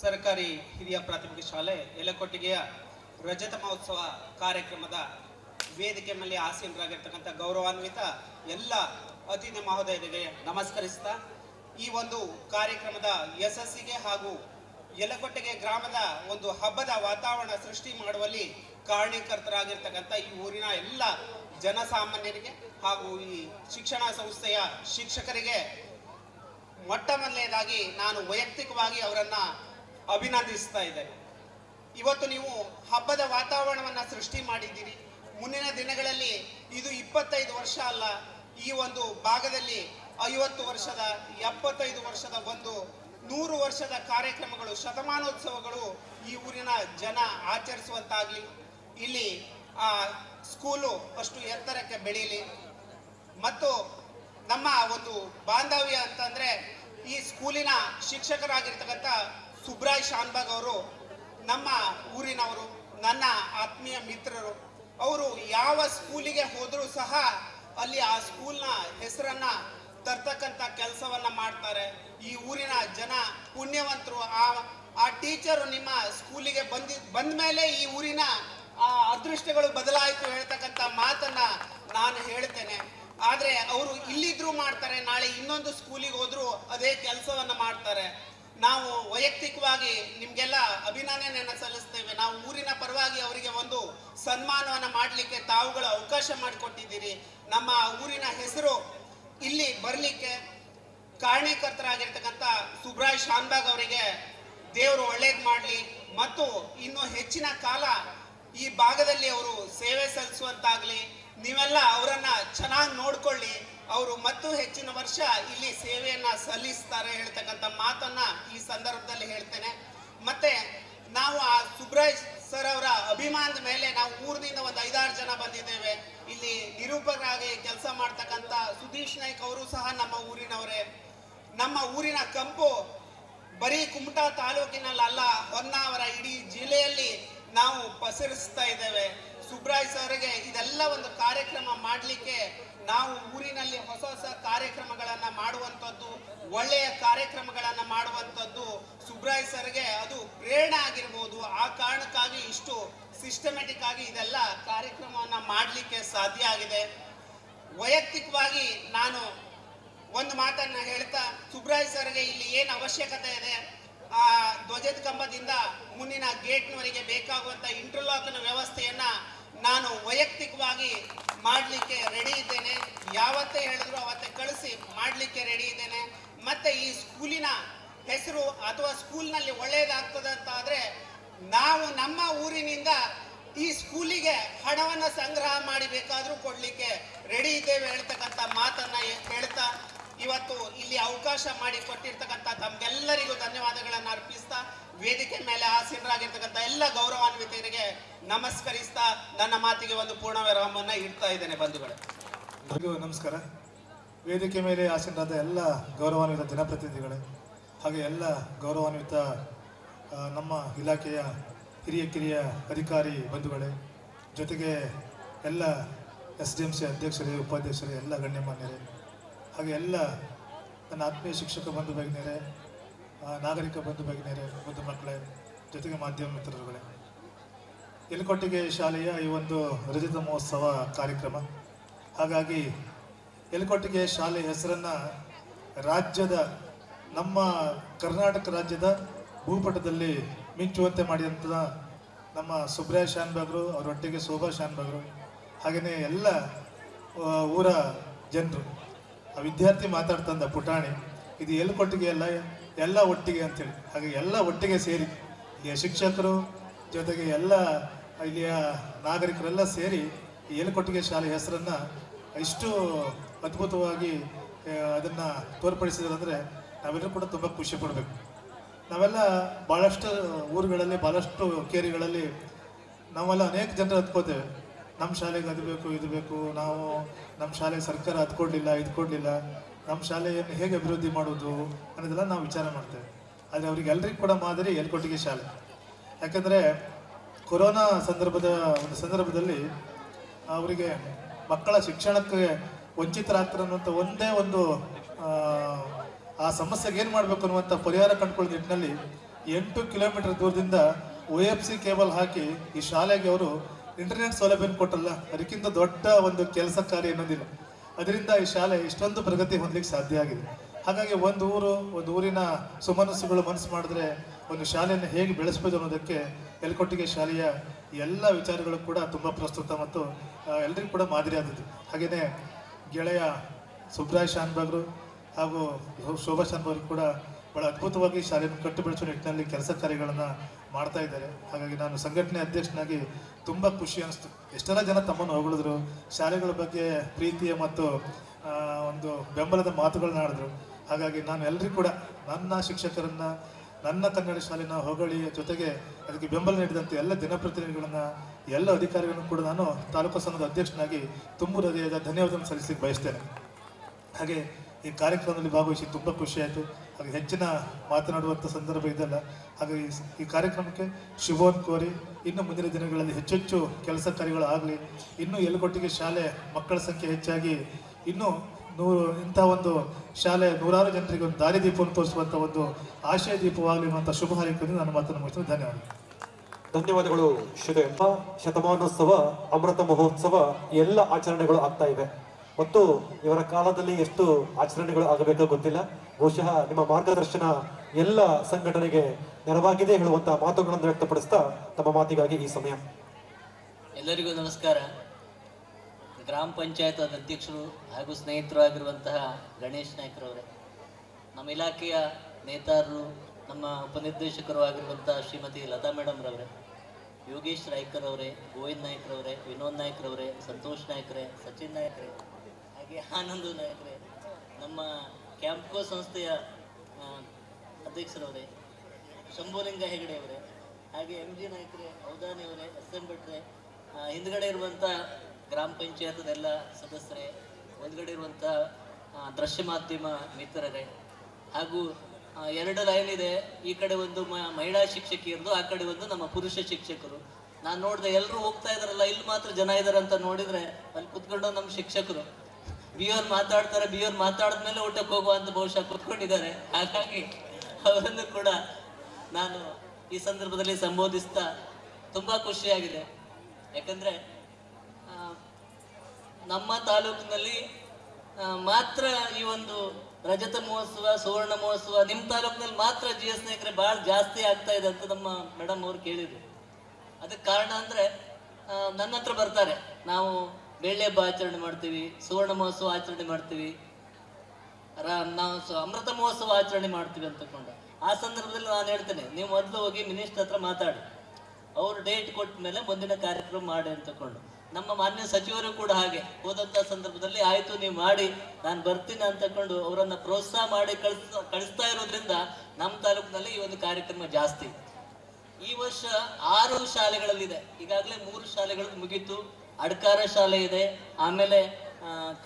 ಸರ್ಕಾರಿ ಹಿರಿಯ ಪ್ರಾಥಮಿಕ ಶಾಲೆ ಯಲಕೊಟ್ಟಿಗೆಯ ರಜತ ಮಹೋತ್ಸವ ಕಾರ್ಯಕ್ರಮದ ವೇದಿಕೆ ಮೇಲೆ ಆಸೀನರಾಗಿರ್ತಕ್ಕಂಥ ಗೌರವಾನ್ವಿತ ಎಲ್ಲ ಅತಿಥಿ ಮಹೋದಯರಿಗೆ ನಮಸ್ಕರಿಸ್ತಾ, ಈ ಒಂದು ಕಾರ್ಯಕ್ರಮದ ಯಶಸ್ಸಿಗೆ ಹಾಗೂ ಯಲಕೊಟ್ಟಿಗೆ ಗ್ರಾಮದ ಒಂದು ಹಬ್ಬದ ವಾತಾವರಣ ಸೃಷ್ಟಿ ಮಾಡುವಲ್ಲಿ ಕಾರಣೀಕರ್ತರಾಗಿರ್ತಕ್ಕಂಥ ಈ ಊರಿನ ಎಲ್ಲ ಜನಸಾಮಾನ್ಯರಿಗೆ ಹಾಗೂ ಈ ಶಿಕ್ಷಣ ಸಂಸ್ಥೆಯ ಶಿಕ್ಷಕರಿಗೆ ಮೊಟ್ಟ ಮೊದಲನೇದಾಗಿ ನಾನು ವೈಯಕ್ತಿಕವಾಗಿ ಅವರನ್ನ ಅಭಿನಂದಿಸ್ತಾ ಇದ್ದೇನೆ ಇವತ್ತು ನೀವು ಹಬ್ಬದ ವಾತಾವರಣವನ್ನ ಸೃಷ್ಟಿ ಮಾಡಿದ್ದೀರಿ. ಮುಂದಿನ ದಿನಗಳಲ್ಲಿ ಇದು ಇಪ್ಪತ್ತೈದು ವರ್ಷ ಅಲ್ಲ, ಈ ಒಂದು ಭಾಗದಲ್ಲಿ ಐವತ್ತು ವರ್ಷದ, ಎಪ್ಪತ್ತೈದು ವರ್ಷದ ಒಂದು ನೂರು ವರ್ಷದ ಕಾರ್ಯಕ್ರಮಗಳು, ಶತಮಾನೋತ್ಸವಗಳು ಈ ಊರಿನ ಜನ ಆಚರಿಸುವಂತಾಗ್ಲಿ. ಇಲ್ಲಿ ಆ ಸ್ಕೂಲು ಅಷ್ಟು ಎತ್ತರಕ್ಕೆ ಬೆಳೀಲಿ. ಮತ್ತು ನಮ್ಮ ಒಂದು ಬಾಂಧವ್ಯ ಅಂತಂದ್ರೆ ಈ ಸ್ಕೂಲಿನ ಶಿಕ್ಷಕರಾಗಿರ್ತಕ್ಕಂಥ ಸುಬ್ರಾಯ್ ಶಾನ್ಬಾಗ್ ಅವರು, ನಮ್ಮ ಊರಿನವರು, ನನ್ನ ಆತ್ಮೀಯ ಮಿತ್ರರು, ಅವರು ಯಾವ ಸ್ಕೂಲಿಗೆ ಹೋದರೂ ಸಹ ಅಲ್ಲಿ ಆ ಸ್ಕೂಲ್ನ ಹೆಸರನ್ನ ತರ್ತಕ್ಕಂಥ ಕೆಲಸವನ್ನ ಮಾಡ್ತಾರೆ. ಈ ಊರಿನ ಜನ ಪುಣ್ಯವಂತರು, ಆ ಆ ಟೀಚರು ನಿಮ್ಮ ಸ್ಕೂಲಿಗೆ ಬಂದಿ, ಬಂದ ಮೇಲೆ ಈ ಊರಿನ, ಆ, ಅದೃಷ್ಟಗಳು ಬದಲಾಯಿತು ಹೇಳ್ತಕ್ಕಂಥ ಮಾತನ್ನ ನಾನು ಹೇಳ್ತೇನೆ. ಆದರೆ ಅವರು ಇಲ್ಲಿದ್ರು ಮಾಡ್ತಾರೆ, ನಾಳೆ ಇನ್ನೊಂದು ಸ್ಕೂಲಿಗೆ ಹೋದ್ರು ಅದೇ ಕೆಲಸವನ್ನ ಮಾಡ್ತಾರೆ. ನಾವು ವೈಯಕ್ತಿಕವಾಗಿ ನಿಮ್ಗೆಲ್ಲ ಅಭಿನಂದನೆಯನ್ನು ಸಲ್ಲಿಸ್ತೇವೆ. ನಾವು ಊರಿನ ಪರವಾಗಿ ಅವರಿಗೆ ಒಂದು ಸನ್ಮಾನವನ್ನು ಮಾಡಲಿಕ್ಕೆ ತಾವುಗಳು ಅವಕಾಶ ಮಾಡಿಕೊಟ್ಟಿದ್ದೀರಿ. ನಮ್ಮ ಊರಿನ ಹೆಸರು ಇಲ್ಲಿ ಬರಲಿಕ್ಕೆ ಕಾರಣೀಕರ್ತರಾಗಿರ್ತಕ್ಕಂಥ ಸುಬ್ರಾಯ್ ಶಾನ್ಬಾಗ್ ಅವರಿಗೆ ದೇವರು ಒಳ್ಳೇದು ಮಾಡಲಿ. ಮತ್ತು ಇನ್ನು ಹೆಚ್ಚಿನ ಕಾಲ ಈ ಭಾಗದಲ್ಲಿ ಅವರು ಸೇವೆ ಸಲ್ಲಿಸುವಂತಾಗಲಿ, ನೀವೆಲ್ಲ ಅವರನ್ನ ಚೆನ್ನಾಗಿ ನೋಡ್ಕೊಳ್ಳಿ. ಅವರು ಮತ್ತು ಹೆಚ್ಚಿನ ವರ್ಷ ಇಲ್ಲಿ ಸೇವೆಯನ್ನ ಸಲ್ಲಿಸ್ತಾರೆ ಹೇಳ್ತಕ್ಕಂಥ ಮಾತನ್ನ ಸಂದರ್ಭದಲ್ಲಿ ಹೇಳ್ತೇನೆ. ಮತ್ತೆ ನಾವು ಆ ಸುಬ್ರಾಯ್ ಸರ್ ಅವರ ಅಭಿಮಾನದ ಮೇಲೆ ನಾವು ಊರಿನಿಂದ ಒಂದು ಐದಾರು ಜನ ಬಂದಿದ್ದೇವೆ. ಇಲ್ಲಿ ನಿರೂಪಕರಾಗಿ ಕೆಲಸ ಮಾಡ್ತಕ್ಕಂಥ ಸುಧೀಶ್ ನಾಯ್ಕ್ ಅವರು ಸಹ ನಮ್ಮ ಊರಿನವರೇ. ನಮ್ಮ ಊರಿನ ಕಂಪು ಬರೀ ಕುಮಟಾ ತಾಲೂಕಿನಲ್ಲಿ ಅಲ್ಲ, ಹೊನ್ನಾವರ ಇಡೀ ಜಿಲ್ಲೆಯಲ್ಲಿ ನಾವು ಪಸರಿಸ್ತಾ ಇದ್ದೇವೆ. ಸುಬ್ರಾಯ್ ಸರ್ಗೆ ಇದೆಲ್ಲ ಒಂದು ಕಾರ್ಯಕ್ರಮ ಮಾಡಲಿಕ್ಕೆ ನಾವು ಊರಿನಲ್ಲಿ ಹೊಸ ಹೊಸ ಕಾರ್ಯಕ್ರಮಗಳನ್ನ ಮಾಡುವಂಥದ್ದು, ಒಳ್ಳೆಯ ಕಾರ್ಯಕ್ರಮಗಳನ್ನ ಮಾಡುವಂಥದ್ದು ಸುಬ್ರಾಯ್ ಸರ್ಗೆ ಅದು ಪ್ರೇರಣೆ ಆಗಿರ್ಬೋದು. ಆ ಕಾರಣಕ್ಕಾಗಿ ಇಷ್ಟು ಸಿಸ್ಟಮೆಟಿಕ್ ಆಗಿ ಇದೆಲ್ಲ ಕಾರ್ಯಕ್ರಮವನ್ನ ಮಾಡಲಿಕ್ಕೆ ಸಾಧ್ಯ ಆಗಿದೆ. ವೈಯಕ್ತಿಕವಾಗಿ ನಾನು ಒಂದು ಮಾತನ್ನ ಹೇಳ್ತಾ, ಸುಬ್ರಾಯ್ ಸರ್ಗೆ ಇಲ್ಲಿ ಏನು ಅವಶ್ಯಕತೆ ಇದೆ? ಆ ಧ್ವಜದ ಕಂಬದಿಂದ ಮುಂದಿನ ಗೇಟ್ನವರಿಗೆ ಬೇಕಾಗುವಂತ ಇಂಟರ್ಲಾಕ್ನ ವ್ಯವಸ್ಥೆಯನ್ನ ನಾನು ವೈಯಕ್ತಿಕವಾಗಿ ಮಾಡಲಿಕ್ಕೆ ರೆಡಿ ಇದ್ದೇನೆ. ಯಾವತ್ತೇ ಹೇಳಿದ್ರು ಅವತ್ತೇ ಕಳಿಸಿ ಮಾಡಲಿಕ್ಕೆ ರೆಡಿ ಇದ್ದೇನೆ. ಮತ್ತೆ ಈ ಸ್ಕೂಲಿನ ಹೆಸರು ಅಥವಾ ಸ್ಕೂಲ್ನಲ್ಲಿ ಒಳ್ಳೆಯದಾಗ್ತದೆ ಅಂತ ಆದರೆ ನಾವು ನಮ್ಮ ಊರಿನಿಂದ ಈ ಸ್ಕೂಲಿಗೆ ಹಣವನ್ನು ಸಂಗ್ರಹ ಮಾಡಿ ಬೇಕಾದರೂ ಕೊಡಲಿಕ್ಕೆ ರೆಡಿ ಇದ್ದೇವೆ ಹೇಳ್ತಕ್ಕಂಥ ಮಾತನ್ನು ಹೇಳ್ತಾ ಇವತ್ತು ಇಲ್ಲಿ ಅವಕಾಶ ಮಾಡಿ ಕೊಟ್ಟಿರ್ತಕ್ಕಂಥ ತಮ್ಗೆಲ್ಲರಿಗೂ ಧನ್ಯವಾದಗಳನ್ನು ಅರ್ಪಿಸ್ತಾ, ವೇದಿಕೆ ಮೇಲೆ ಆಸೀನರಾಗಿರ್ತಕ್ಕಂಥ ಎಲ್ಲ ಗೌರವಾನ್ವಿತರಿಗೆ ನಮಸ್ಕರಿಸ್ತಾ ನನ್ನ ಮಾತಿಗೆ ಒಂದು ಪೂರ್ಣ ವಿರಾಮವನ್ನು ಇಡ್ತಾ ಇದ್ದೇನೆ, ಬಂಧುಗಳೇ. ನಮಸ್ಕಾರ. ವೇದಿಕೆ ಮೇಲೆ ಆಸೀನರಾದ ಎಲ್ಲ ಗೌರವಾನ್ವಿತ ಜನಪ್ರತಿನಿಧಿಗಳೇ, ಹಾಗೆ ಎಲ್ಲ ಗೌರವಾನ್ವಿತ ನಮ್ಮ ಇಲಾಖೆಯ ಹಿರಿಯ ಕಿರಿಯ ಅಧಿಕಾರಿ ಬಂಧುಗಳೇ, ಜೊತೆಗೆ ಎಲ್ಲ ಎಸ್ ಡಿ ಎಂ ಸಿ ಅಧ್ಯಕ್ಷರೇ, ಉಪಾಧ್ಯಕ್ಷರೇ, ಎಲ್ಲ ಗಣ್ಯಮಾನ್ಯರೇ ಹಾಗೆ ಎಲ್ಲ ನನ್ನ ಆತ್ಮೀಯ ಶಿಕ್ಷಕ ಬಂಧು ಭಗಿನಿಯರೇ ನಾಗರಿಕ ಬಂಧು ಭಗಿನಿಯರೇ, ಬಂಧು ಮಕ್ಕಳೇ, ಜೊತೆಗೆ ಮಾಧ್ಯಮ ಮಿತ್ರರುಗಳೇ. ಎಲ್ಕೊಟ್ಟಿಗೆ ಶಾಲೆಯ ಈ ಒಂದು ರಜತ ಮಹೋತ್ಸವ ಕಾರ್ಯಕ್ರಮ. ಹಾಗಾಗಿ ಎಲ್ಕೊಟ್ಟಿಗೆ ಶಾಲೆ ಹೆಸರನ್ನು ರಾಜ್ಯದ, ನಮ್ಮ ಕರ್ನಾಟಕ ರಾಜ್ಯದ ಭೂಪಟದಲ್ಲಿ ಮಿಂಚುವಂತೆ ಮಾಡಿದಂಥ ನಮ್ಮ ಸುಬ್ರಯ ಶಾನ್ಬಾಗ್ರು ಅವರೊಟ್ಟಿಗೆ ಶೋಭಾ ಶಾನ್ಬಾಗ್ರು, ಹಾಗೆಯೇ ಎಲ್ಲ ಊರ ಜನರು. ಆ ವಿದ್ಯಾರ್ಥಿ ಮಾತಾಡ್ತಂದ ಪುಟಾಣಿ, ಇದು ಎಲ್ಕೊಟ್ಟಿಗೆ ಅಲ್ಲ ಎಲ್ಲ ಒಟ್ಟಿಗೆ ಅಂತೇಳಿ. ಹಾಗೆ ಎಲ್ಲ ಒಟ್ಟಿಗೆ ಸೇರಿ, ಇಲ್ಲಿಯ ಶಿಕ್ಷಕರು ಜೊತೆಗೆ ಎಲ್ಲ ಇಲ್ಲಿಯ ನಾಗರಿಕರೆಲ್ಲ ಸೇರಿ ಈ ಎಲ್ಕೊಟ್ಟಿಗೆ ಶಾಲೆ ಹೆಸರನ್ನು ಇಷ್ಟು ಅದ್ಭುತವಾಗಿ ಅದನ್ನು ಅದನ್ನ ತೋರ್ಪಡಿಸಿದ್ರು ಅಂದರೆ ನಾವೆಲ್ಲರೂ ಕೂಡ ತುಂಬ ಖುಷಿ ಪಡಬೇಕು. ನಾವೆಲ್ಲ ಭಾಳಷ್ಟು ಊರುಗಳಲ್ಲಿ ಭಾಳಷ್ಟು ಕೇರಿಗಳಲ್ಲಿ ನಾವೆಲ್ಲ ಅನೇಕ ಜನರು ಹತ್ಕೋತೇವೆ ನಮ್ಮ ಶಾಲೆಗೆ ಅದು ಬೇಕು, ಇದು ಬೇಕು, ನಾವು ನಮ್ಮ ಶಾಲೆ ಸರ್ಕಾರ ಅದು ಕೊಡಲಿಲ್ಲ ಇದು ಕೊಡಲಿಲ್ಲ ನಮ್ಮ ಶಾಲೆಯನ್ನು ಹೇಗೆ ಅಭಿವೃದ್ಧಿ ಮಾಡೋದು ಅನ್ನೋದೆಲ್ಲ ನಾವು ವಿಚಾರ ಮಾಡ್ತೇವೆ. ಆದರೆ ಅವರಿಗೆಲ್ಲರಿಗೂ ಕೂಡ ಮಾದರಿ ಎಲ್ಕೊಟ್ಟಿಗೆ ಶಾಲೆ. ಯಾಕಂದರೆ ಕೊರೋನಾ ಸಂದರ್ಭದ ಒಂದು ಸಂದರ್ಭದಲ್ಲಿ ಅವರಿಗೆ ಮಕ್ಕಳ ಶಿಕ್ಷಣಕ್ಕೆ ವಂಚಿತರಾಗ್ತಾರೆ ಅನ್ನುವಂಥ ಒಂದೇ ಒಂದು ಆ, ಸಮಸ್ಯೆಗೆ ಏನು ಮಾಡಬೇಕು ಅನ್ನುವಂಥ ಪರಿಹಾರ ಕಂಡುಕೊಳ್ಳೋ ನಿಟ್ಟಿನಲ್ಲಿ ಎಂಟು ಕಿಲೋಮೀಟರ್ ದೂರದಿಂದ ಒ ಎಫ್ ಸಿ ಕೇಬಲ್ ಹಾಕಿ ಈ ಶಾಲೆಗೆ ಅವರು ಇಂಟರ್ನೆಟ್ ಸೌಲಭ್ಯ ಕೊಟ್ಟಲ್ಲ, ಅದಕ್ಕಿಂತ ದೊಡ್ಡ ಒಂದು ಕೆಲಸ ಕಾರ್ಯ ಅನ್ನೋದಿಲ್ಲ ಅದರಿಂದ ಈ ಶಾಲೆ ಇಷ್ಟೊಂದು ಪ್ರಗತಿ ಹೊಂದಲಿಕ್ಕೆ ಸಾಧ್ಯ ಆಗಿದೆ. ಹಾಗಾಗಿ ಒಂದು ಊರು, ಒಂದು ಊರಿನ ಸುಮನಸ್ಸುಗಳು ಮನಸ್ಸು ಮಾಡಿದ್ರೆ ಒಂದು ಶಾಲೆಯನ್ನು ಹೇಗೆ ಬೆಳೆಸ್ಬೋದು ಅನ್ನೋದಕ್ಕೆ ಎಲ್ಕೊಟ್ಟಿಗೆ ಶಾಲೆಯ ಎಲ್ಲ ವಿಚಾರಗಳು ಕೂಡ ತುಂಬ ಪ್ರಸ್ತುತ ಮತ್ತು ಎಲ್ಲರಿಗೂ ಕೂಡ ಮಾದರಿಯಾದದ್ದು ಹಾಗೆಯೇ ಗೆಳೆಯ ಸುಬ್ರಾಯ್ ಶಾನ್ಬಾಗ್ರು ಹಾಗೂ ಶೋಭಾ ಶಾನ್ಬಾಗ್ರು ಕೂಡ ಬಹಳ ಅದ್ಭುತವಾಗಿ ಶಾಲೆಯನ್ನು ಕಟ್ಟು ಬೆಳೆಸುವ ನಿಟ್ಟಿನಲ್ಲಿ ಕೆಲಸ ಕಾರ್ಯಗಳನ್ನು ಮಾಡ್ತಾ ಇದ್ದಾರೆ. ಹಾಗಾಗಿ ನಾನು ಸಂಘಟನೆ ಅಧ್ಯಕ್ಷನಾಗಿ ತುಂಬ ಖುಷಿ ಅನಿಸ್ತು. ಎಷ್ಟೆಲ್ಲ ಜನ ತಮ್ಮನ್ನು ಹೊಗಳಿದ್ರು, ಶಾಲೆಗಳ ಬಗ್ಗೆ ಪ್ರೀತಿಯ ಮತ್ತು ಒಂದು ಬೆಂಬಲದ ಮಾತುಗಳನ್ನ ಆಡಿದ್ರು. ಹಾಗಾಗಿ ನಾನು ಎಲ್ಲರಿಗೂ ಕೂಡ ನನ್ನ ಶಿಕ್ಷಕರನ್ನ, ನನ್ನ ಕನ್ನಡ ಶಾಲೆನ ಹೊಗಳಿಯ ಜೊತೆಗೆ ಅದಕ್ಕೆ ಬೆಂಬಲ ನೀಡಿದಂತೆ ಎಲ್ಲ ದಿನಪ್ರತಿನಿಧಿಗಳನ್ನ ಎಲ್ಲ ಅಧಿಕಾರಿಗಳನ್ನು ಕೂಡ ನಾನು ತಾಲೂಕು ಸಂಘದ ಅಧ್ಯಕ್ಷನಾಗಿ ತುಂಬ ಹೃದಯದ ಧನ್ಯವಾದವನ್ನು ಸಲ್ಲಿಸಲಿಕ್ಕೆ ಬಯಸ್ತೇನೆ. ಹಾಗೆ ಈ ಕಾರ್ಯಕ್ರಮದಲ್ಲಿ ಭಾಗವಹಿಸಿ ತುಂಬ ಖುಷಿಯಾಯಿತು ಹಾಗೆ ಹೆಚ್ಚಿನ ಮಾತನಾಡುವಂಥ ಸಂದರ್ಭ ಇದಲ್ಲ. ಹಾಗೆ ಈ ಕಾರ್ಯಕ್ರಮಕ್ಕೆ ಶುಭವನ್ನು ಕೋರಿ, ಇನ್ನು ಮುಂದಿನ ದಿನಗಳಲ್ಲಿ ಹೆಚ್ಚೆಚ್ಚು ಕೆಲಸ ಕಾರ್ಯಗಳು ಆಗಲಿ ಇನ್ನೂ ಎಲ್ಗೊಟ್ಟಿಗೆ ಶಾಲೆ ಮಕ್ಕಳ ಸಂಖ್ಯೆ ಹೆಚ್ಚಾಗಿ, ಇನ್ನೂ ನೂರು, ಇಂಥ ಒಂದು ಶಾಲೆ ನೂರಾರು ಜನರಿಗೆ ಒಂದು ದಾರಿದೀಪವನ್ನು ತೋರಿಸುವಂಥ ಒಂದು ಆಶಯ ದೀಪವಾಗಲಿ ಅನ್ನುವಂಥ ಶುಭ ಹಾರೈಕೆಯನ್ನು ನಾನು ಮಾತನ್ನು ಮುಗಿಸ್ತೇನೆ. ಧನ್ಯವಾದ ಧನ್ಯವಾದಗಳು ಶುಭ ಶತಮಾನೋತ್ಸವ, ಅಮೃತ ಮಹೋತ್ಸವ, ಎಲ್ಲ ಆಚರಣೆಗಳು ಆಗ್ತಾ ಇವೆ. ಮತ್ತು ಇವರ ಕಾಲದಲ್ಲಿ ಎಷ್ಟು ಆಚರಣೆಗಳು ಆಗಬೇಕೋ ಗೊತ್ತಿಲ್ಲ. ಬಹುಶಃ ನಿಮ್ಮ ಮಾರ್ಗದರ್ಶನ ಎಲ್ಲ ಸಂಘಟನೆಗೆ ನೆರವಾಗಿದೆ ಹೇಳುವಂತಹ ಮಾತುಗಳನ್ನು ವ್ಯಕ್ತಪಡಿಸ್ತಾ ತಮ್ಮ ಮಾತಿಗಾಗಿ ಈ ಸಮಯ. ಎಲ್ಲರಿಗೂ ನಮಸ್ಕಾರ. ಗ್ರಾಮ ಪಂಚಾಯತ್ ಅಧ್ಯಕ್ಷರು ಹಾಗೂ ಸ್ನೇಹಿತರು ಆಗಿರುವಂತಹ ಗಣೇಶ್ ನಾಯ್ಕರವರೇ, ನಮ್ಮ ಇಲಾಖೆಯ ನೇತಾರರು, ನಮ್ಮ ಉಪನಿರ್ದೇಶಕರು ಆಗಿರುವಂತಹ ಶ್ರೀಮತಿ ಲತಾ ಮೇಡಮ್ ರವರೇ ಯೋಗೇಶ್ ರಾಯ್ಕರ್ ಅವರೇ ಗೋವಿಂದ್ ನಾಯ್ಕರವರೇ, ವಿನೋದ್ ನಾಯ್ಕರವರೇ, ಸಂತೋಷ್ ನಾಯ್ಕರೇ, ಸಚಿನ್ ನಾಯ್ಕರೇ ಹಾಗೆ ಆನಂದ ನಾಯಕ್ರೆ, ನಮ್ಮ ಕ್ಯಾಂಪ್ಕೋ ಸಂಸ್ಥೆಯ ಅಧ್ಯಕ್ಷರವರೇ, ಶಂಭುಲಿಂಗ ಹೆಗಡೆ ಅವರೇ, ಹಾಗೆ ಎಂ ಜಿ ನಾಯಕರೇ, ಔದಾನಿ ಅವರೇ, ಎಸ್ ಎಂ ಭಟ್ರೆ ಹಿಂದ್ಗಡೆ ಇರುವಂಥ ಗ್ರಾಮ ಪಂಚಾಯತದೆಲ್ಲ ಸದಸ್ಯರೇ ಒಂದ್ಗಡೆ ಇರುವಂಥ ದೃಶ್ಯ ಮಾಧ್ಯಮ ಮಿತ್ರರೇ, ಹಾಗೂ ಎರಡು ಲೈನ್ ಇದೆ. ಈ ಕಡೆ ಒಂದು ಮಹಿಳಾ ಶಿಕ್ಷಕಿಯರದು ಆ ಕಡೆ ಒಂದು ನಮ್ಮ ಪುರುಷ ಶಿಕ್ಷಕರು. ನಾನು ನೋಡಿದೆ ಎಲ್ಲರೂ ಹೋಗ್ತಾ ಇದಾರಲ್ಲ, ಇಲ್ಲಿ ಮಾತ್ರ ಜನ ಇದಾರೆ ಅಂತ ನೋಡಿದ್ರೆ ಅಲ್ಲಿ ಕುತ್ಕೊಂಡು ನಮ್ಮ ಶಿಕ್ಷಕರು. ಬಿ ಅವ್ರು ಮಾತಾಡ್ತಾರೆ ಬಿ ಅವ್ರು ಮಾತಾಡಿದ್ಮೇಲೆ ಊಟಕ್ಕೆ ಹೋಗುವ ಅಂತ ಬಹುಶಃ ಕೂತ್ಕೊಂಡಿದ್ದಾರೆ. ಹಾಗಾಗಿ ಅವರನ್ನು ಕೂಡ ನಾನು ಈ ಸಂದರ್ಭದಲ್ಲಿ ಸಂಬೋಧಿಸ್ತಾ ತುಂಬಾ ಖುಷಿಯಾಗಿದೆ. ಯಾಕಂದ್ರೆ ನಮ್ಮ ತಾಲೂಕಿನಲ್ಲಿ ಮಾತ್ರ ಈ ಒಂದು ರಜತ ಮಹೋತ್ಸವ, ಸುವರ್ಣ ಮಹೋತ್ಸವ ನಿಮ್ಮ ತಾಲೂಕಿನಲ್ಲಿ ಮಾತ್ರ ಜಿ ಎಸ್ ನಾಯಕರೇ ಭಾಳ ಜಾಸ್ತಿ ಆಗ್ತಾ ಇದೆ ಅಂತ ನಮ್ಮ ಮೇಡಮ್ ಅವ್ರು ಕೇಳಿದ್ರು. ಅದಕ್ಕೆ ಕಾರಣ ಅಂದ್ರೆ ನನ್ನ ಹತ್ರ ಬರ್ತಾರೆ. ನಾವು ಬೆಳ್ಳಿ ಹಬ್ಬ ಆಚರಣೆ ಮಾಡ್ತೀವಿ, ಸುವರ್ಣ ಮಹೋತ್ಸವ ಆಚರಣೆ ಮಾಡ್ತೀವಿ ನಾವು ಅಮೃತ ಮಹೋತ್ಸವ ಆಚರಣೆ ಮಾಡ್ತೀವಿ ಅಂತಕೊಂಡು ಆ ಸಂದರ್ಭದಲ್ಲಿ ನಾನು ಹೇಳ್ತೇನೆ, ನೀವು ಮೊದಲು ಹೋಗಿ ಮಿನಿಸ್ಟರ್ ಹತ್ರ ಮಾತಾಡಿ. ಅವರು ಡೇಟ್ ಕೊಟ್ಟ ಮೇಲೆ ಮುಂದಿನ ಕಾರ್ಯಕ್ರಮ ಮಾಡಿ ಅಂತಕೊಂಡು ನಮ್ಮ ಮಾನ್ಯ ಸಚಿವರು ಕೂಡ ಹಾಗೆ, ಹೋದಂತ ಸಂದರ್ಭದಲ್ಲಿ ಆಯ್ತು, ನೀವು ಮಾಡಿ, ನಾನು ಬರ್ತೀನಿ ಅಂತಕೊಂಡು ಅವರನ್ನ ಪ್ರೋತ್ಸಾಹ ಮಾಡಿ ಕಳಿಸ್ ಕಳಿಸ್ತಾ ಇರೋದ್ರಿಂದ ನಮ್ಮ ತಾಲೂಕಿನಲ್ಲಿ ಈ ಒಂದು ಕಾರ್ಯಕ್ರಮ ಜಾಸ್ತಿ. ಈ ವರ್ಷ ಆರು ಶಾಲೆಗಳಲ್ಲಿದೆ ಈಗಾಗಲೇ ಮೂರು ಶಾಲೆಗಳು ಮುಗೀತು. ಅಡ್ಕಾರ ಶಾಲೆ ಇದೆ, ಆಮೇಲೆ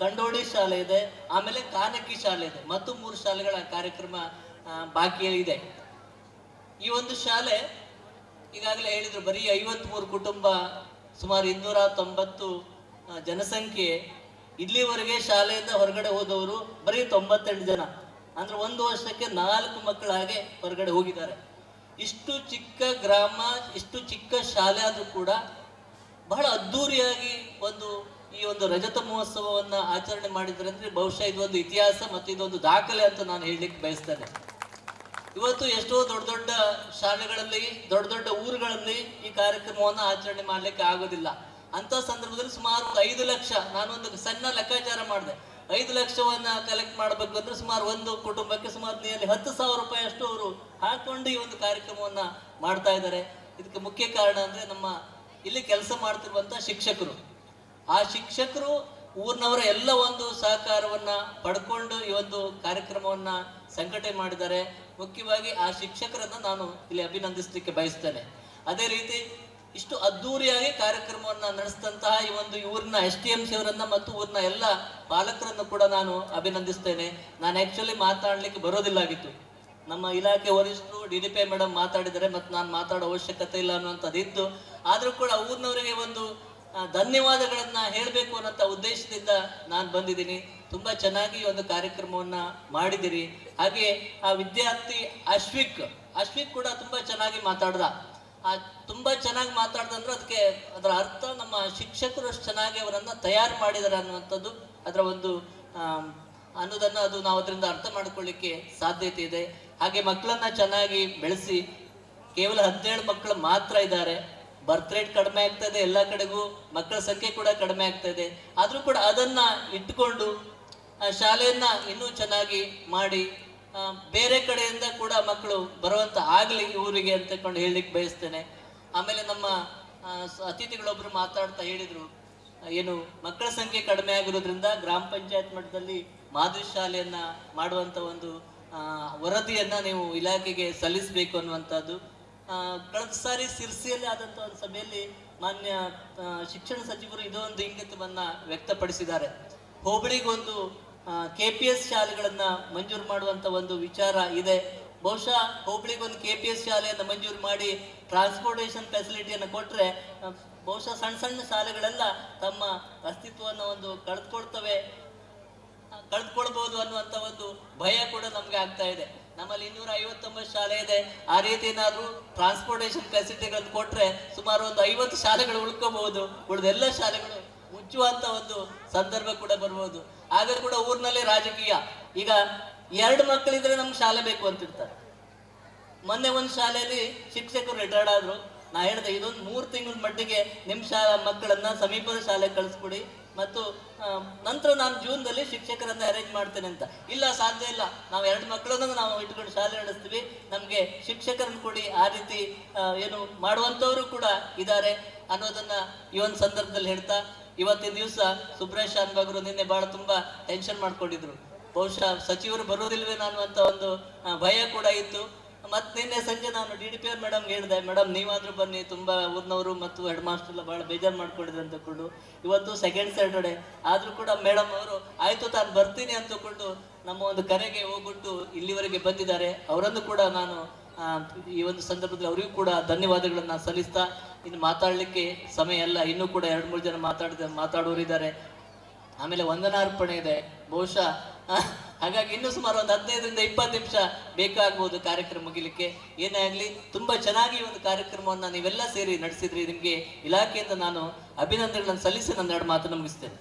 ಕಂಡೋಡಿ ಶಾಲೆ ಇದೆ, ಆಮೇಲೆ ಕಾನಕಿ ಶಾಲೆ ಇದೆ. ಮತ್ತು ಮೂರು ಶಾಲೆಗಳ ಕಾರ್ಯಕ್ರಮ ಬಾಕಿಯಿದೆ ಈ ಒಂದು ಶಾಲೆ, ಈಗಾಗಲೇ ಹೇಳಿದ್ರು, ಬರೀ ಐವತ್ಮೂರು ಕುಟುಂಬ, ಸುಮಾರು ಇನ್ನೂರ ತೊಂಬತ್ತು ಜನಸಂಖ್ಯೆ. ಇಲ್ಲಿವರೆಗೆ ಶಾಲೆಯಿಂದ ಹೊರಗಡೆ ಹೋದವರು ಬರೀ ತೊಂಬತ್ತೆಂಟು ಜನ. ಅಂದ್ರೆ ಒಂದು ವರ್ಷಕ್ಕೆ ನಾಲ್ಕು ಮಕ್ಕಳ ಹಾಗೆ ಹೊರಗಡೆ ಹೋಗಿದ್ದಾರೆ. ಇಷ್ಟು ಚಿಕ್ಕ ಗ್ರಾಮ, ಇಷ್ಟು ಚಿಕ್ಕ ಶಾಲೆ ಆದರೂ ಕೂಡ ಬಹಳ ಅದ್ಧೂರಿಯಾಗಿ ಒಂದು ಈ ಒಂದು ರಜತ ಮಹೋತ್ಸವವನ್ನ ಆಚರಣೆ ಮಾಡಿದ್ರೆ ಅಂದ್ರೆ ಬಹುಶಃ ಇದೊಂದು ಇತಿಹಾಸ ಮತ್ತು ಇದೊಂದು ದಾಖಲೆ ಅಂತ ನಾನು ಹೇಳಲಿಕ್ಕೆ ಬಯಸ್ತೇನೆ. ಇವತ್ತು ಎಷ್ಟೋ ದೊಡ್ಡ ದೊಡ್ಡ ಶಾಲೆಗಳಲ್ಲಿ, ದೊಡ್ಡ ದೊಡ್ಡ ಊರುಗಳಲ್ಲಿ ಈ ಕಾರ್ಯಕ್ರಮವನ್ನು ಆಚರಣೆ ಮಾಡಲಿಕ್ಕೆ ಆಗೋದಿಲ್ಲ. ಅಂತ ಸಂದರ್ಭದಲ್ಲಿ ಸುಮಾರು ಐದು ಲಕ್ಷ, ನಾನೊಂದು ಸಣ್ಣ ಲೆಕ್ಕಾಚಾರ ಮಾಡಿದೆ. ಐದು ಲಕ್ಷವನ್ನ ಕಲೆಕ್ಟ್ ಮಾಡಬೇಕು ಅಂದ್ರೆ ಸುಮಾರು ಒಂದು ಕುಟುಂಬಕ್ಕೆ ಸುಮಾರು ನಿಯರ್ಲಿ ಹತ್ತು ಸಾವಿರ ರೂಪಾಯಿ ಅಷ್ಟು ಅವರು ಹಾಕೊಂಡು ಈ ಒಂದು ಕಾರ್ಯಕ್ರಮವನ್ನ ಮಾಡ್ತಾ ಇದ್ದಾರೆ. ಇದಕ್ಕೆ ಮುಖ್ಯ ಕಾರಣ ಅಂದ್ರೆ ನಮ್ಮ ಇಲ್ಲಿ ಕೆಲಸ ಮಾಡ್ತಿರುವಂತ ಶಿಕ್ಷಕರು. ಆ ಶಿಕ್ಷಕರು ಊರಿನವರ ಎಲ್ಲ ಒಂದು ಸಹಕಾರವನ್ನ ಪಡ್ಕೊಂಡು ಈ ಒಂದು ಕಾರ್ಯಕ್ರಮವನ್ನ ಸಂಘಟನೆ ಮಾಡಿದ್ದಾರೆ. ಮುಖ್ಯವಾಗಿ ಆ ಶಿಕ್ಷಕರನ್ನ ನಾನು ಇಲ್ಲಿ ಅಭಿನಂದಿಸಲಿಕ್ಕೆ ಬಯಸ್ತೇನೆ. ಅದೇ ರೀತಿ ಇಷ್ಟು ಅದ್ದೂರಿಯಾಗಿ ಕಾರ್ಯಕ್ರಮವನ್ನ ನಡೆಸಿದಂತಹ ಈ ಒಂದು ಊರಿನ ಎಸ್ ಟಿ ಎಂ ಸಿ ಅವರನ್ನ ಮತ್ತು ಊರಿನ ಎಲ್ಲ ಪಾಲಕರನ್ನು ಕೂಡ ನಾನು ಅಭಿನಂದಿಸ್ತೇನೆ. ನಾನು ಆಕ್ಚುಲಿ ಮಾತಾಡ್ಲಿಕ್ಕೆ ಬರೋದಿಲ್ಲಾಗಿತ್ತು ನಮ್ಮ ಇಲಾಖೆ ವರಿಷ್ಠರು ಡಿ ಡಿ ಪಿ ಮೇಡಮ್ ಮಾತಾಡಿದರೆ ಮತ್ತು ನಾನು ಮಾತಾಡೋ ಅವಶ್ಯಕತೆ ಇಲ್ಲ ಅನ್ನುವಂಥದ್ದು ಇದ್ದು ಆದರೂ ಕೂಡ ಊರಿನವರಿಗೆ ಒಂದು ಧನ್ಯವಾದಗಳನ್ನು ಹೇಳಬೇಕು ಅನ್ನೋಂಥ ಉದ್ದೇಶದಿಂದ ನಾನು ಬಂದಿದ್ದೀನಿ. ತುಂಬ ಚೆನ್ನಾಗಿ ಒಂದು ಕಾರ್ಯಕ್ರಮವನ್ನು ಮಾಡಿದಿರಿ ಹಾಗೆ ಆ ವಿದ್ಯಾರ್ಥಿ ಅಶ್ವಿಕ್ ಅಶ್ವಿಕ್ ಕೂಡ ತುಂಬ ಚೆನ್ನಾಗಿ ಮಾತಾಡ್ದ. ಆ, ತುಂಬ ಚೆನ್ನಾಗಿ ಮಾತಾಡ್ದಂದ್ರೆ ಅದಕ್ಕೆ ಅದರ ಅರ್ಥ ನಮ್ಮ ಶಿಕ್ಷಕರು ಅಷ್ಟು ಚೆನ್ನಾಗಿ ಅವರನ್ನು ತಯಾರು ಮಾಡಿದ್ದಾರೆ ಅನ್ನುವಂಥದ್ದು ಅದರ ಒಂದು ಅನ್ನೋದನ್ನು ಅದು ನಾವು ಅದರಿಂದ ಅರ್ಥ ಮಾಡಿಕೊಳ್ಳಿಕ್ಕೆ ಸಾಧ್ಯತೆ ಇದೆ. ಹಾಗೆ ಮಕ್ಕಳನ್ನ ಚೆನ್ನಾಗಿ ಬೆಳೆಸಿ, ಕೇವಲ ಹದಿನೇಳು ಮಕ್ಕಳು ಮಾತ್ರ ಇದ್ದಾರೆ. ಬರ್ತ್ ರೇಟ್ ಕಡಿಮೆ ಇದೆ ಎಲ್ಲ ಕಡೆಗೂ, ಮಕ್ಕಳ ಸಂಖ್ಯೆ ಕೂಡ ಕಡಿಮೆ ಆಗ್ತಾ ಇದೆ ಆದ್ರೂ ಕೂಡ ಅದನ್ನ ಇಟ್ಟುಕೊಂಡು ಶಾಲೆಯನ್ನ ಇನ್ನೂ ಚೆನ್ನಾಗಿ ಮಾಡಿ ಬೇರೆ ಕಡೆಯಿಂದ ಕೂಡ ಮಕ್ಕಳು ಬರುವಂತ ಆಗ್ಲಿ ಊರಿಗೆ ಅಂತಕೊಂಡು ಹೇಳಲಿಕ್ಕೆ ಬಯಸ್ತೇನೆ. ಆಮೇಲೆ ನಮ್ಮ ಅತಿಥಿಗಳೊಬ್ರು ಮಾತಾಡ್ತಾ ಹೇಳಿದ್ರು, ಏನು ಮಕ್ಕಳ ಸಂಖ್ಯೆ ಕಡಿಮೆ ಆಗಿರೋದ್ರಿಂದ ಗ್ರಾಮ ಪಂಚಾಯತ್ ಮಟ್ಟದಲ್ಲಿ ಮಾದರಿ ಶಾಲೆಯನ್ನ ಮಾಡುವಂತ ಒಂದು ವರದಿಯನ್ನು ನೀವು ಇಲಾಖೆಗೆ ಸಲ್ಲಿಸಬೇಕು ಅನ್ನುವಂಥದ್ದು. ಕಳೆದ ಸಾರಿ ಸಿರ್ಸಿಯಲ್ಲಿ ಆದಂತ ಒಂದು ಸಭೆಯಲ್ಲಿ ಮಾನ್ಯ ಶಿಕ್ಷಣ ಸಚಿವರು ಇದೊಂದು ಇಂಗಿತವನ್ನ ವ್ಯಕ್ತಪಡಿಸಿದ್ದಾರೆ. ಹೋಬಳಿಗೊಂದು ಕೆ ಪಿ ಎಸ್ ಶಾಲೆಗಳನ್ನ ಮಂಜೂರು ಮಾಡುವಂತ ಒಂದು ವಿಚಾರ ಇದೆ. ಬಹುಶಃ ಹೋಬಳಿಗೊಂದು ಕೆ ಪಿ ಎಸ್ ಶಾಲೆಯನ್ನ ಮಂಜೂರು ಮಾಡಿ ಟ್ರಾನ್ಸ್ಪೋರ್ಟೇಷನ್ ಫೆಸಿಲಿಟಿಯನ್ನು ಕೊಟ್ಟರೆ ಬಹುಶಃ ಸಣ್ಣ ಸಣ್ಣ ಶಾಲೆಗಳೆಲ್ಲ ತಮ್ಮ ಅಸ್ತಿತ್ವವನ್ನು ಒಂದು ಕಳೆದುಕೊಳ್ತವೆ ಕಳೆದುಕೊಳ್ಬಹುದು ಅನ್ನುವಂತ ಒಂದು ಭಯ ಕೂಡ ನಮಗೆ ಆಗ್ತಾ ಇದೆ. ನಮ್ಮಲ್ಲಿ ಇನ್ನೂರ ಐವತ್ತೊಂಬತ್ತು ಶಾಲೆ ಇದೆ. ಆ ರೀತಿ ಏನಾದರೂ ಟ್ರಾನ್ಸ್ಪೋರ್ಟೇಷನ್ ಫೆಸಿಲಿಟಿಗಳನ್ನು ಕೊಟ್ರೆ ಸುಮಾರು ಒಂದು ಐವತ್ತು ಶಾಲೆಗಳು ಉಳ್ಕೋಬಹುದು. ಉಳಿದೆಲ್ಲ ಶಾಲೆಗಳು ಮುಚ್ಚುವಂತ ಒಂದು ಸಂದರ್ಭ ಕೂಡ ಬರ್ಬೋದು. ಆಗ ಕೂಡ ಊರಿನಲ್ಲಿ ರಾಜಕೀಯ. ಈಗ ಎರಡು ಮಕ್ಕಳಿದ್ರೆ ನಮ್ಗೆ ಶಾಲೆ ಬೇಕು ಅಂತಿರ್ತಾರೆ. ಮೊನ್ನೆ ಒಂದು ಶಾಲೆಯಲ್ಲಿ ಶಿಕ್ಷಕರು ರಿಟೈರ್ಡ್ ಆದ್ರು. ನಾ ಹೇಳಿದೆ ಇದೊಂದು ಮೂರು ತಿಂಗಳ ಮಟ್ಟಿಗೆ ನಿಮ್ಮ ಶಾಲಾ ಮಕ್ಕಳನ್ನ ಸಮೀಪದ ಶಾಲೆಗೆ ಕಳಿಸ್ಕೊಡಿ. ಮತ್ತು ನಂತರ ನಾನು ಜೂನ್ದಲ್ಲಿ ಶಿಕ್ಷಕರನ್ನ ಅರೇಂಜ್ ಮಾಡ್ತೇನೆ ಅಂತ. ಇಲ್ಲ, ಸಾಧ್ಯ ಇಲ್ಲ. ನಾವು ಎರಡು ಮಕ್ಕಳನ್ನು ನಾವು ಇಟ್ಕೊಂಡು ಶಾಲೆ ನಡೆಸ್ತೀವಿ. ನಮಗೆ ಶಿಕ್ಷಕರನ್ನು ಕೊಡಿ ಆ ರೀತಿ ಏನು ಮಾಡುವಂಥವರು ಕೂಡ ಇದ್ದಾರೆ ಅನ್ನೋದನ್ನ ಈ ಒಂದು ಸಂದರ್ಭದಲ್ಲಿ ಹೇಳ್ತಾ, ಇವತ್ತಿನ ದಿವಸ ಸುಬ್ರೇಶ್ ಶಾನ್ಭಾಗರು ನಿನ್ನೆ ಬಹಳ ತುಂಬಾ ಟೆನ್ಷನ್ ಮಾಡ್ಕೊಂಡಿದ್ರು. ಬಹುಶಃ ಸಚಿವರು ಬರುವುದಿಲ್ವೇನೋ ಅನ್ನುವಂಥ ಒಂದು ಭಯ ಕೂಡ ಇತ್ತು. ಮತ್ತೆ ನಿನ್ನೆ ಸಂಜೆ ನಾನು D D P R madam ಹೇಳಿದೆ ಮೇಡಮ್ ನೀವಾದ್ರೂ ಬನ್ನಿ, ತುಂಬಾ ಊರಿನವರು ಮತ್ತು ಹೆಡ್ ಮಾಸ್ಟರ್ ಎಲ್ಲ ಬಹಳ ಬೇಜಾರು ಮಾಡ್ಕೊಂಡಿದ್ರು ಅಂತಕೊಂಡು ಇವತ್ತು ಸೆಕೆಂಡ್ ಸ್ಯಾಟರ್ಡೆ ಆದ್ರೂ ಕೂಡ ಮೇಡಮ್ ಅವರು, ಆಯ್ತು ತಾನು ಬರ್ತೀನಿ ಅಂದ್ಕೊಂಡು ನಮ್ಮ ಒಂದು ಕರೆಗೆ ಹೋಗ್ಬಿಟ್ಟು ಇಲ್ಲಿವರೆಗೆ ಬಂದಿದ್ದಾರೆ. ಅವರನ್ನು ಕೂಡ ನಾನು ಈ ಒಂದು ಸಂದರ್ಭದಲ್ಲಿ ಅವರಿಗೂ ಕೂಡ ಧನ್ಯವಾದಗಳನ್ನ ಸಲ್ಲಿಸ್ತಾ, ಇನ್ನು ಮಾತಾಡ್ಲಿಕ್ಕೆ ಸಮಯ ಅಲ್ಲ ಇನ್ನೂ ಕೂಡ ಎರಡು, ಮೂರು ಜನ ಮಾತಾಡಿದ, ಮಾತಾಡೋರಿದ್ದಾರೆ. ಆಮೇಲೆ ವಂದನಾರ್ಪಣೆ ಇದೆ. ಬಹುಶಃ ಹಾಗಾಗಿ ಇನ್ನೂ ಸುಮಾರು ಒಂದು ಹದಿನೈದರಿಂದ ಇಪ್ಪತ್ತು ನಿಮಿಷ ಬೇಕಾಗಬಹುದು ಕಾರ್ಯಕ್ರಮ ಮುಗಿಲಿಕ್ಕೆ. ಏನೇ ಆಗಲಿ, ತುಂಬ ಚೆನ್ನಾಗಿ ಒಂದು ಕಾರ್ಯಕ್ರಮವನ್ನು ನೀವೆಲ್ಲ ಸೇರಿ ನಡೆಸಿದ್ರಿ. ನಿಮಗೆ ಇಲಾಖೆಯಿಂದ ನಾನು ಅಭಿನಂದನೆಗಳನ್ನು ಸಲ್ಲಿಸಿ ನನ್ನ ಎರಡು ಮಾತನ್ನು ಮುಗಿಸ್ತೇನೆ.